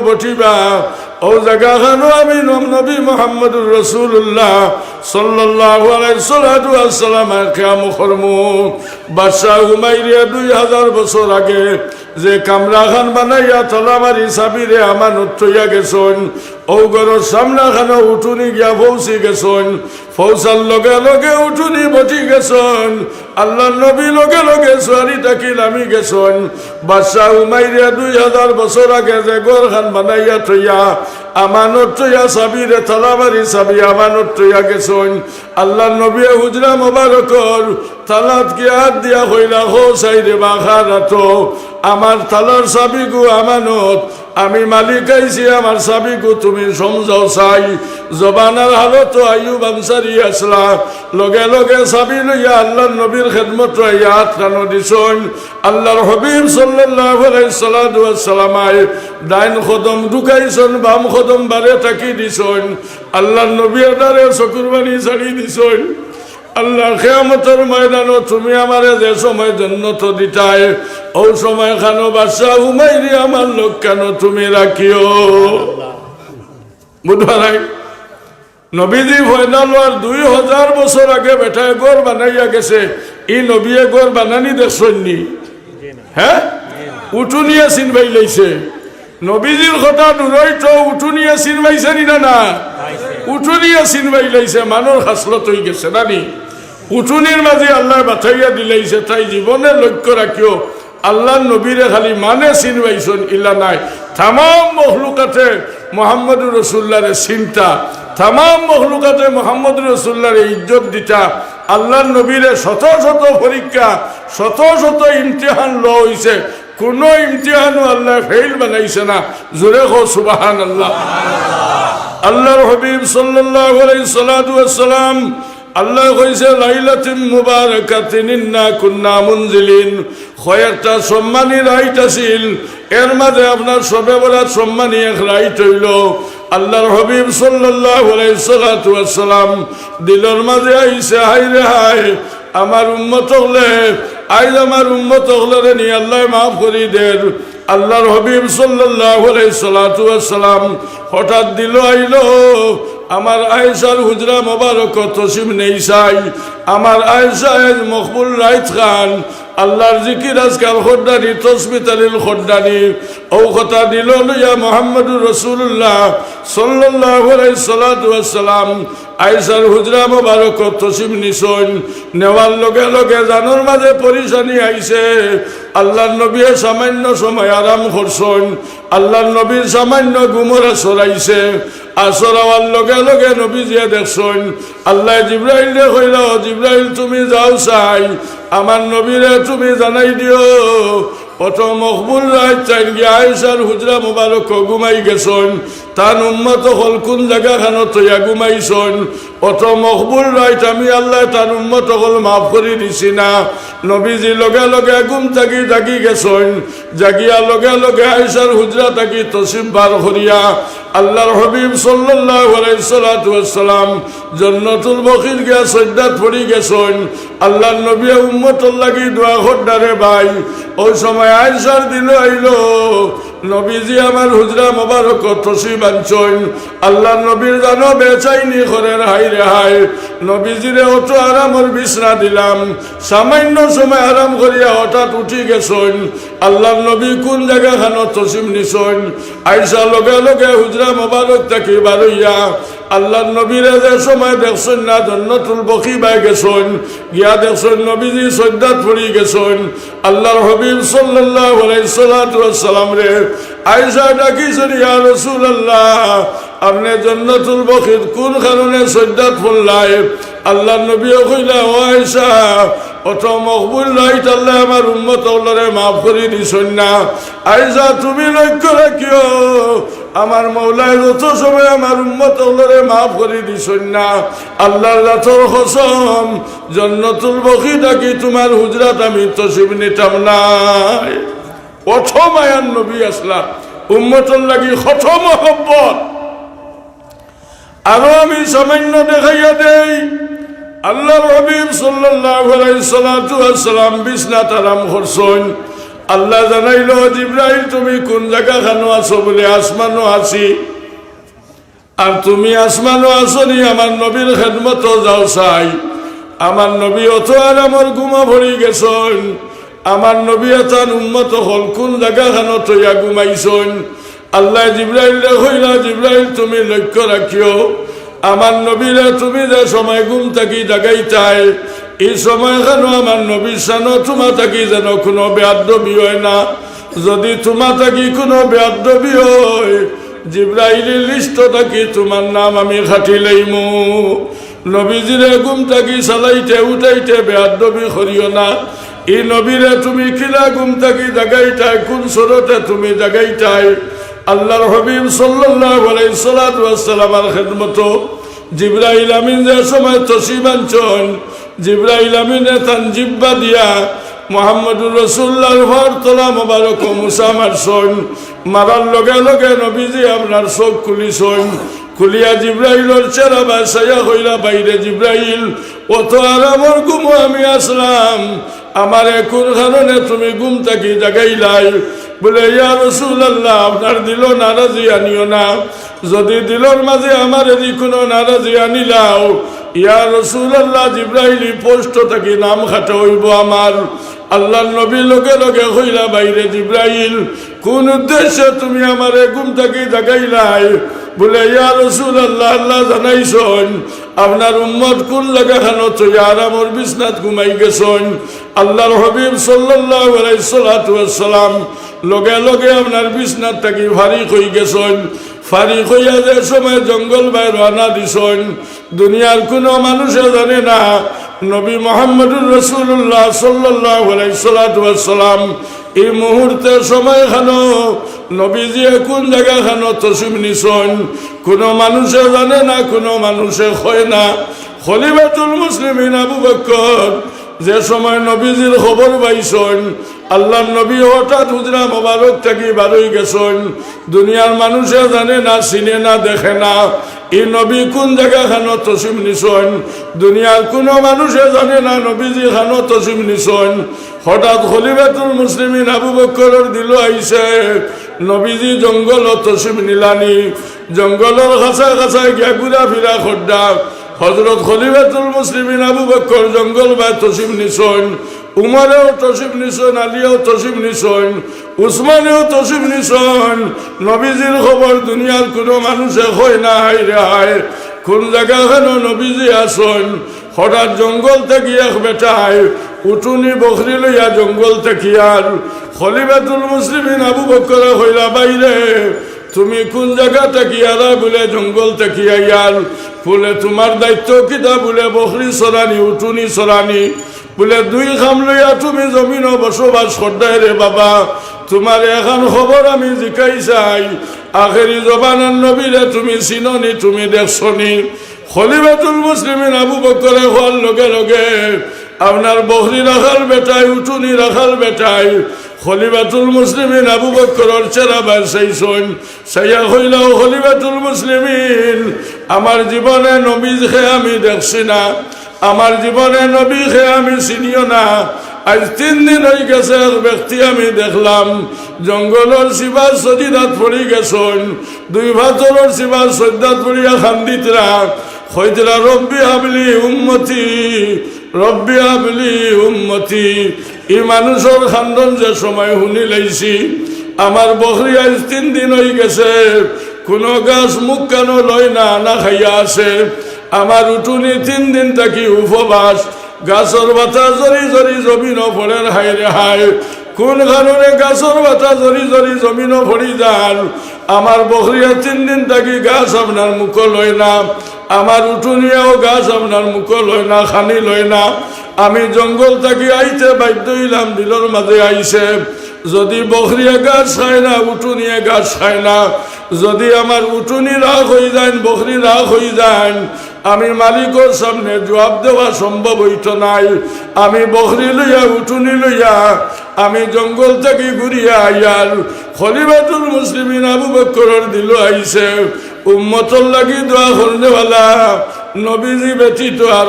বটিবা, ও খানো আমি নম নবী মোহাম্মদুর রসুল্লাহ সাল্লাল্লাহু আলাইহি সাল্লাতু কিয়াম খরমু বাদশাহ উমাইরিয়া দুই হাজার বছর আগে যে কামরা বানাইয়া তলামারি সাবিরে আমানত থইয়া গেছন ও সামনা খানো উঠুনি গিয়া পৌঁছি গেছন। ফৌসার লগে লগে উঠুনি বটি গেছন। আল্লাহ নবী লগে লগে সোয়ারি ডাকি নামি গেছন। বাদশাহ উমাইরিয়া দুই হাজার বছর আগে যে গোরখান খান বানাইয়া থইয়া আমানত থইয়া সাবিরে থালাবাড়ি সাবি আমানত থইয়া গেছন। আল্লাহ নবী হুজরা মোবারকর, তালাত কি হাত দিয়া হইলা হো সাইরে বাখা আমার তালার সাবিগু আমানত, আমি মালিক আইছি, আমার সাবিগু তুমি সমঝাও চাই। জবানার হালত আয়ুব আনসারি আসলা লগে লগে সাবি লইয়া আল্লাহর নবীর খেদমত রাইয়া হাত খানো দিছন। আল্লাহর হবিব সাল্লাল্লাহু আলাইহি সাল্লাতু ওয়াসসালামায় ডাইন খদম ঢুকাইছন, বাম খদম বারে থাকি দিছন। আল্লাহর নবীর দ্বারে চকুর বাণী ছাড়ি দিছন। আল্লাহ খেয়ামতের ময়দানো তুমি আমারে যে সময় জন্নত দিতাই, ও সময় খানো বাদশাহ উমাইরি, আমার লোক কেন তুমি রাখিও? বুধবার নবীজি ফয়নালোয়ার দুই হাজার বছর আগে বেটায় গড় বানাইয়া গেছে। ই নবীয়ে গড় বানানি দেখছনি হ্যাঁ উঠুনিয়া চিনবাই লাইছে নবীজির কথা দূরই তো উঠুনিয়া চিনবাইছে নি না? না উঠুনিয়া চিনবাই লাইছে মানুষ হাসলত হয়ে গেছে নানি উঠুনির মাঝে আল্লাহ বাথাইয়া দিলাইছে তাই জীবনে লক্ষ্য রাখিও আল্লাহ নবীরে খালি মানে চিনবাইছন ইলা নাই। তাম মহলুকাতে মোহাম্মদ রসুল্লারে চিন্তা তাম মহলুকাতে মোহাম্মদ রসুল্লারে ইজ্জত দিতা আল্লাহ নবীরে শত শত পরীক্ষা, শত শত ইমতিহান ল হইছে। কোন ইমতিহানও আল্লাহ ফেইল বানাইছে না। জোরে হো সুবাহান আল্লাহ আল্লাহর হবিব আলাইহি আল্লাহ কইছে, লাইলাতিন মুবারাকাতিন ইন্না কুন্না মুনজিলিন। কয়েকটা সম্মানী রাইট আছিল। এর মাঝে আপনার সবে বলা সম্মানী এক রাইট হইল। আল্লাহর হবিব সাল্লাম দিলর মাঝে আইসে হাই রে হাই আমার উম্মত হলে আইজ আমার উম্মত হলে নি আল্লাহ মাফ করি দের আল্লাহর হবিব সাল্লাহ সালাম হঠাৎ দিল, আইলো আমার আয়েশার হুজরা মোবারক তসিম নেই চাই। আমার আয়েশা মকবুল রাইত খান। আল্লাহর জিকির আজকাল খোদ্দানি তসমিত আলীল খোদ্দানি কথা দিল লইয়া মোহাম্মদুর রসুল্লাহ সাল্লাহ সাল্লাম আয়েশার হুজরা মোবারক তসিম নিশন নেওয়ার লগে লগে জানোর মাঝে পরিশানি আইছে। আল্লাহর নবীর সামান্য সময় আরাম করছন। আল্লাহর নবীর সামান্য গুমরে সরাইছে। আসরাওয়ার লগে লগে নবী জিয়া দেখছন, আল্লাহ জিব্রাইল রে কইল জিব্রাইল তুমি যাও চাই, আমার নবীরে তুমি জানাই দিও। অত মকবুল রায় চাই গিয়ে আয়েশার হুজরা মোবারক ঘুমাই গেছন, তার উম্মত হল কোন জায়গা খানো তৈয়া ঘুমাইছন। অত মকবুল রাইট আমি আল্লাহ তার উম্মত হল মাফ করে দিছি না। নবীজি লগে লগে ঘুম থাকি জাগি গেছন, জাগিয়া লগে লগে আয়েশার হুজরা থাকি তসিম পার করিয়া আল্লাহর হবিব সাল্লাম জন্নতুল বকির গিয়া সজ্জাত পড়ি গেছেন। আল্লাহর নবী উম্মতর লাগি দোয়া খোদ্দারে ভাই। ওই সময় আয়সার দিল আইল, নবীজি আমার হুজরা মোবারক তসি বাঞ্চন আল্লাহ নবীর জানো বেচাইনি ঘরের হাই রে হাই নবীজিরে অত আরামর বিছনা দিলাম। সামান্য সময় আরাম করিয়া হঠাৎ উঠি গেছন। আল্লাহ নবী কোন জায়গা খানো তসিম নিছন? আইসা লগে লগে হুজরা মোবারক থাকি বারইয়া। আল্লাহ নবীরে যে সময় দেখছেন না, জন্নতুল বকি বাই গেছেন। গিয়া দেখছেন নবীজি সজ্জাত পড়ি গেছেন। আল্লাহর হবিব সাল্লাতু ওয়াসসালাম রে আয়েশা ডাকিছেন, ইয়া রাসূলুল্লাহ, আপনি জন্নতুল বকির কোন কারণে সজ্জাত পড়লাই? আল্লাহ নবীও কইলা, ও আয়েশা অত মকবুল রাইট আল্লাহ আমার আল্লাহরে মাফ করে দিছেন না। আয়েশা তুমি লক্ষ্য রাখিও, আমার মৌলায় যত সময় আমার উম্মত আল্লাহরে মাফ করে দিছেন না। আল্লাহর রাতর কসম, জন্নতুল বকি ডাকি তোমার হুজরাত আমি তসিব নিতাম নাই? কত মায়ার নবী আসলা উম্মতর লাগি কত মহব্বত আরও আমি সামান্য দেখাইয়া দেই আল্লাহ রবিব ওয়াসসালাম বিছনাত আরাম করছেন। আল্লাহ জানাইল, জিব্রাইল, তুমি কোন জায়গা খানো আছো বলে আসমানো আছি। আর তুমি আসমানো আসনি আমার নবীর খেদমত যাও চাই। আমার নবী অত আর আমার ঘুমা ভরি গেছন। আমার নবী এতান উন্মত হল কোন জায়গা খানো তৈয়া ঘুমাইছন? আল্লাহ জিব্রাইল হইলা জিব্রাইল, তুমি লক্ষ্য রাখিও, আমার নবীরে তুমি যে সময় ঘুম থাকি জাগাইতাই এই সময় কেন আমার নবীর সানো তোমা থাকি যেন কোনো বেয়াদ্রবি হয় না। যদি তোমা থাকি কোনো বেয়াদ্রবি হয়, জিব্রাইলের লিস্ট থাকি তোমার নাম আমি খাটি লইমু। নবীজিরে ঘুম থাকি চালাইতে উঠাইতে বেয়াদ্রবি করিও না। এই নবীরে তুমি কিলা ঘুম থাকি জাগাইতাই, কোন সরতে তুমি জাগাইতাই? আল্লাহর হবিব সাল্লাল্লাহু আলাইহি সাল্লাতু ওয়াসসালামের খেদমত জিব্রাইল আমিন যে সময় তসিবাঞ্চন জিব্রাইল আমিনে তান জিব্বা দিয়া মোহাম্মদুর রসুল্লাহর ভর তোলা মোবারক মুসা মারছন মারার লগে লগে নবীজি আপনার চোখ খুলিছন খুলিয়া জিব্রাইলর চেরা বাসাইয়া হইলা বাইরে জিব্রাইল, অত আরামর ঘুমো আমি আসলাম আমার কোন কারণে তুমি গুম থাকি জাগাইলাই? বলে, ইয়া রসুল আল্লাহ আপনার দিল নারাজি আনিও না। যদি দিলর মাঝে আমার এদি কোনো নারাজি আনিলাও ইয়া রসুল আল্লাহ জিব্রাইলি পোস্ট থাকি নাম খাটে হইব আমার। আল্লাহ নবী লোকে লোকে হইলা বাইরে জিব্রাইল। কোন উদ্দেশ্যে তুমি আমারে ঘুম থাকি জাগাইলাই? বলে, ইয়া রসুল আল্লাহ আল্লাহ জানাইছন, আপনার উম্মত কোন লাগা খানো তো ইয়ার আমার বিছনাত ঘুমাই গেছন। আল্লাহর হবিব ওয়াসসালাম লগে লগে আপনার বিছনাত থাকি ভারী হই গেছন। ফারি হইয়া যে সময় জঙ্গল বাই রানা দিছন। দুনিয়ার কোনো মানুষে জানে না, নবী মোহাম্মদুর রসুল্লাহ সাল্লাহ সাল্লাম এই মুহূর্তে সময় খানো। নবীজি কোন জায়গা খানো? তসিম নিশন। কোনো মানুষে জানে না, কোনো মানুষে হয় না। খলিবাতুল মুসলিমিন আবু বক্কর যে সময় নবীজির খবর পাইছন আল্লাহ নবী হঠাৎ হুজরা মোবারক থাকি বারোই গেছন দুনিয়ার মানুষে জানে না, চিনে না, দেখে না। এই নবী কোন জায়গা খানো তসিম নিছন দুনিয়ার কোনো মানুষে জানে না, নবীজি খানো তসিম নিছন হঠাৎ খলিবাতুল মুসলিমিন আবু বক্করের দিল আইছে নবীজি জঙ্গল তসিম নিলানি। জঙ্গলের খাঁচা খাঁচায় গিয়া ফিরা খড্ডা হজরত খলিফাতুল মুসলিমিন আবু বকর জঙ্গল বা তসিম নিছন উমরেও তসিম নিছন আলিয়াও তসিম নিছন উসমানেও তসিম নিছন নবীজির খবর দুনিয়ার কোনো মানুষে হয় না হাই রে হায়। কোন জায়গা কেন নবীজি আসন, হঠাৎ জঙ্গল থেকে এক বেটায় উঠুনি বখরি লইয়া জঙ্গল থেকে আর খলিফাতুল মুসলিমিন আবু বকর হইলা, বাইরে, তুমি কোন জায়গা থেকে আলা বলে জঙ্গল থেকে আইয়াল? বলে তোমার দায়িত্ব কিতা বলে? বকরি সরানি উঠুনি সরানি বলে দুই খাম লইয়া তুমি জমিন বসবাস করদায় রে বাবা। তোমার এখন খবর আমি জিকাই চাই। আখেরি জবানার নবীরে তুমি চিননি, তুমি দেখছনি। খলিবাতুল মুসলিমিন আবু বকরে হওয়ার লগে লগে আপনার বহরি রাখাল বেটাই উঠুনি রাখাল বেটাই খলিবাতুল মুসলিমিন আবু বকরের চেরা বাসাইছন সাইয়া হইলাও খলিবাতুল মুসলিমিন। আমার জীবনে নবী খেয়ে আমি দেখছি না। আমার জীবনে নবী খেয়ে আমি চিনিও না। আজ তিন দিন হয়ে গেছে এক ব্যক্তি আমি দেখলাম। জঙ্গলের শিবার সজিদাত পড়ি গেছন। দুই ভাতরের শিবার সজ্জাত পড়িয়া খান্দিতরা। হইতরা, রব্বি হাবলি উম্মতি, রব্বি হাবলি উম্মতি। এই মানুষের খান্দন যে সময় শুনি লাইছি, আমার বকরি আজ তিন দিন হয়ে গেছে, কোনো গাছ মুখ কেন লয় না আনা খাইয়া আছে। আমার উঠুনি তিন দিন থাকি উপবাস, গাছর বাতা জরি জরি জমিন ফলের হাই রে হাই কোন কারণে গাছর বাতা জরি জরি জমিন ভরি যান? আমার বকরিয়া তিন দিন থাকি গাছ আপনার মুখ লয় না, আমার উঠুনিয়াও গাছ আপনার মুখ লয় না, খানি লয় না। আমি জঙ্গল থাকি আইতে বাধ্য হইলাম, দিলর মাঝে আইছে যদি বকরিয়া গাছ খায় না, উঠুনিয়া গাছ খায় না। যদি আমার উঠুনি রাগ হয়ে যায় বকরি রাগ হয়ে যায় আমি মালিকের সামনে জবাব দেওয়া সম্ভব হইত নাই। আমি বকরি লইয়া, উঠুনি লইয়া, আমি জঙ্গল থেকে ঘুরিয়া আইয়ার খলিবাতুল মুসলিমিন আবু বকরের দিল আইছে উম্মতর লাগি দোয়া করনেওয়ালা নবীজি ব্যতীত আর